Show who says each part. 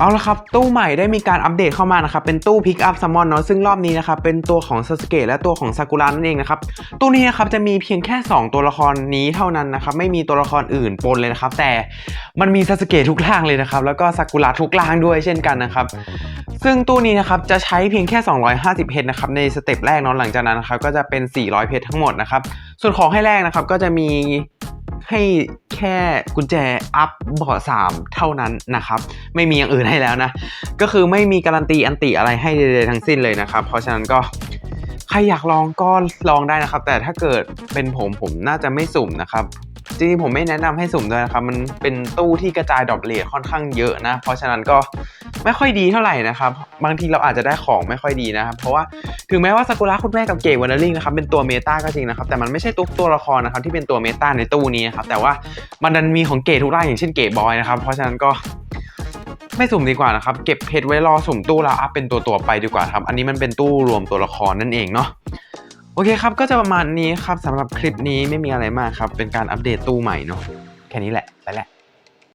Speaker 1: เอาละครับ ตู้ใหม่ได้มีการอัปเดตเข้ามานะครับ เป็นตู้พิกอัพซัมมอนเนาะซึ่งรอบนี้นะครับ เป็นตัวของซาสเกะและตัวของซากุระนั่นเองนะครับ ตู้นี้นะครับจะมีเพียงแค่ 2 ตัวละครนี้เท่านั้นนะครับ ไม่มีตัวละครอื่นปนเลยนะครับ แต่มันมีซาสเกะทุกร่างเลยนะครับ แล้วก็ซากุระทุกร่างด้วยเช่นกันนะครับ ซึ่งตู้นี้นะครับจะใช้เพียงแค่ 250 เพชรนะครับในสเต็ปแรกเนาะหลังจากนั้นนะครับก็จะเป็น 400 เพชรทั้งหมดนะครับส่วนของให้แรกนะครับก็จะมี ให้แค่กุญแจอัพเบาะ3เท่านั้นนะครับ ไม่มีอย่างอื่นให้แล้วนะ ก็คือไม่มีการันตีอันติอะไรให้ใดๆทั้งสิ้นเลยนะครับ เพราะฉะนั้นก็ใครอยากลองก็ลองได้นะครับ แต่ถ้าเกิดเป็นผมผมน่าจะไม่สุ่มนะครับจริงๆผมไม่แนะนำให้สุ่มด้วยนะครับ มันเป็นตู้ที่กระจายดรอปเลทค่อนข้างเยอะนะ เพราะฉะนั้นก็ ไม่ค่อยดีเท่าไหร่นะครับ บางทีเราอาจจะได้ของไม่ค่อยดีนะครับ เพราะว่าถึงแม้ว่าซากุระคุณแม่กับเกวันเดอร์ลิงนะครับเป็นตัวเมตาก็จริงนะครับ แต่มันไม่ใช่ทุกตัวละครนะครับที่เป็นตัวเมตาในตู้นี้นครับ แต่ว่ามันดันมีของเกทุกร่างอย่างเช่นเกบอยนะครับ เพราะฉะนั้นก็ไม่สุ่มดีกว่านะครับ เก็บเพชรไว้รอสุ่มตู้แล้วอัพเป็นตัวตัวไปดีกว่าครับ อันนี้มันเป็นตู้รวมตัวละครนั่นเองเนาะโอเคครับ ก็จะประมาณนี้ครับสำหรับคลิปนี้ไม่มีอะไรมากครับ เป็นการอัปเดตตู้ใหม่เนาะแค่นี้แหละไปแล้ว